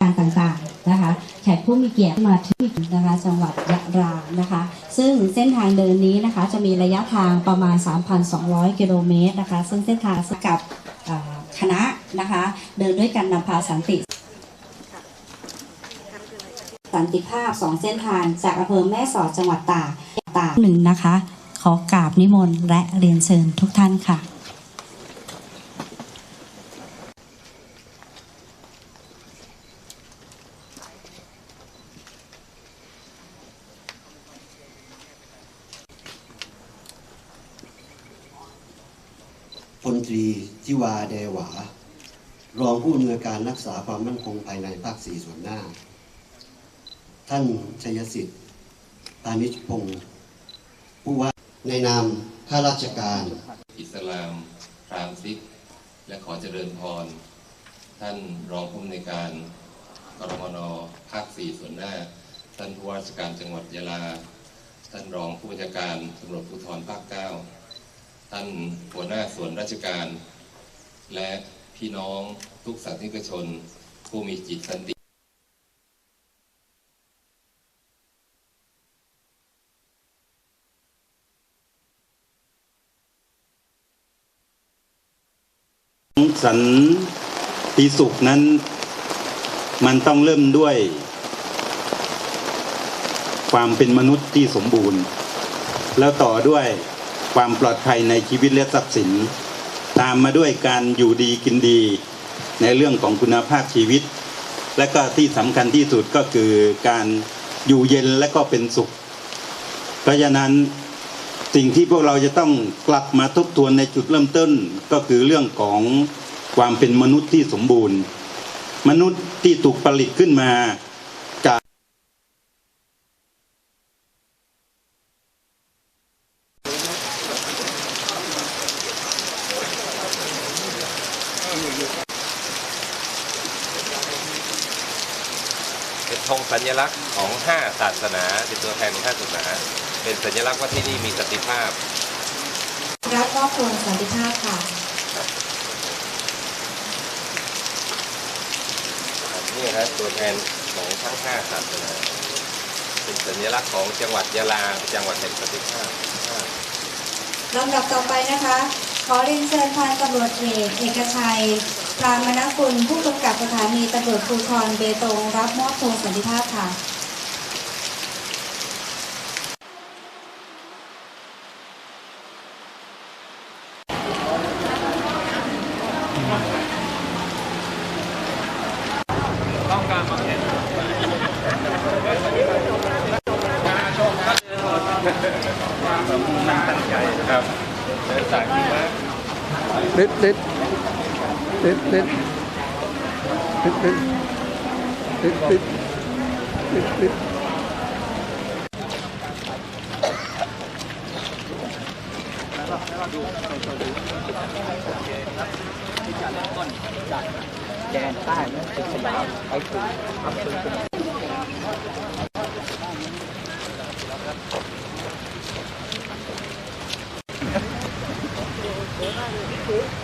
การต่างๆนะคะแขกผู้มีเกียรติมาที่นะคะจังหวัดยะลานะคะ ซึ่งเส้นทางเดินนี้นะคะจะมีระยะทางประมาณ 3,200 กิโลเมตรนะคะ ซึ่งเส้นทางกับคณะนะคะเดินด้วยกันนำพาสันติ สันติภาพสองเส้นทางจากอำเภอแม่สอดจังหวัดตากตากหนึ่งนะคะ ขอกราบนิมนต์และเรียนเชิญทุกท่านค่ะ พลตรีทิวาเดหวา รองผู้อำนวยการรักษาความมั่นคงภายในภาคสี่ส่วนหน้า ท่านชัยสิทธิ์พานิชพงศ์ผู้ว่า ในนามข้าราชการ อิสลามฟรานซิสและขอเจริญพร ท่านรองผู้อำนวยการกรมนภาคสี่ส่วนหน้า ท่านผู้ว่าราชการจังหวัดยะลา ท่านรองผู้บัญชาการตำรวจภูธรภาคเก้าท่านหัวหน้าส่วนราชการ และพี่น้องทุกสังคมชน ผู้มีจิตสันติ สันติสุขนั้น มันต้องเริ่มด้วย ความเป็นมนุษย์ที่สมบูรณ์ แล้วต่อด้วยความปลอดภัยในชีวิตและทรัพย์สิน ตามมาด้วยการอยู่ดีกินดี ในเรื่องของคุณภาพชีวิต และก็ที่สำคัญที่สุดก็คือการอยู่เย็นและก็เป็นสุข เพราะฉะนั้นสิ่งที่พวกเราจะต้องกลับมาทบทวนในจุดเริ่มต้นก็คือเรื่องของ ความเป็นมนุษย์ที่สมบูรณ์ มนุษย์ที่ถูกผลิตขึ้นมาจากเป็นธงสัญลักษณ์ของ5ศาสนาเป็นตัวแทนของ5ศาสนา เป็นสัญลักษณ์ว่าที่นี่มีสันติภาพ รับมอบพวงสันติภาพค่ะ นี่ครับตัวแทนของทั้ง5ศาสนาเป็นสัญลักษณ์ของจังหวัดยะลาจังหวัดแห่งประเทศชาพลำดับต่อไปนะคะ ขอเรียนเชิญพันตำรวจเอกเอกชัยพรามนกุลผู้กำกับสถานีตำรวจภูธรเบตงรับมอบธงสันติภาพค่ะ ครับเดินสายที่มากติดติดติดติดติดติดติดติดติดติดค แกนใต้นั่นคือสยามไปถึงอำเภอคุณ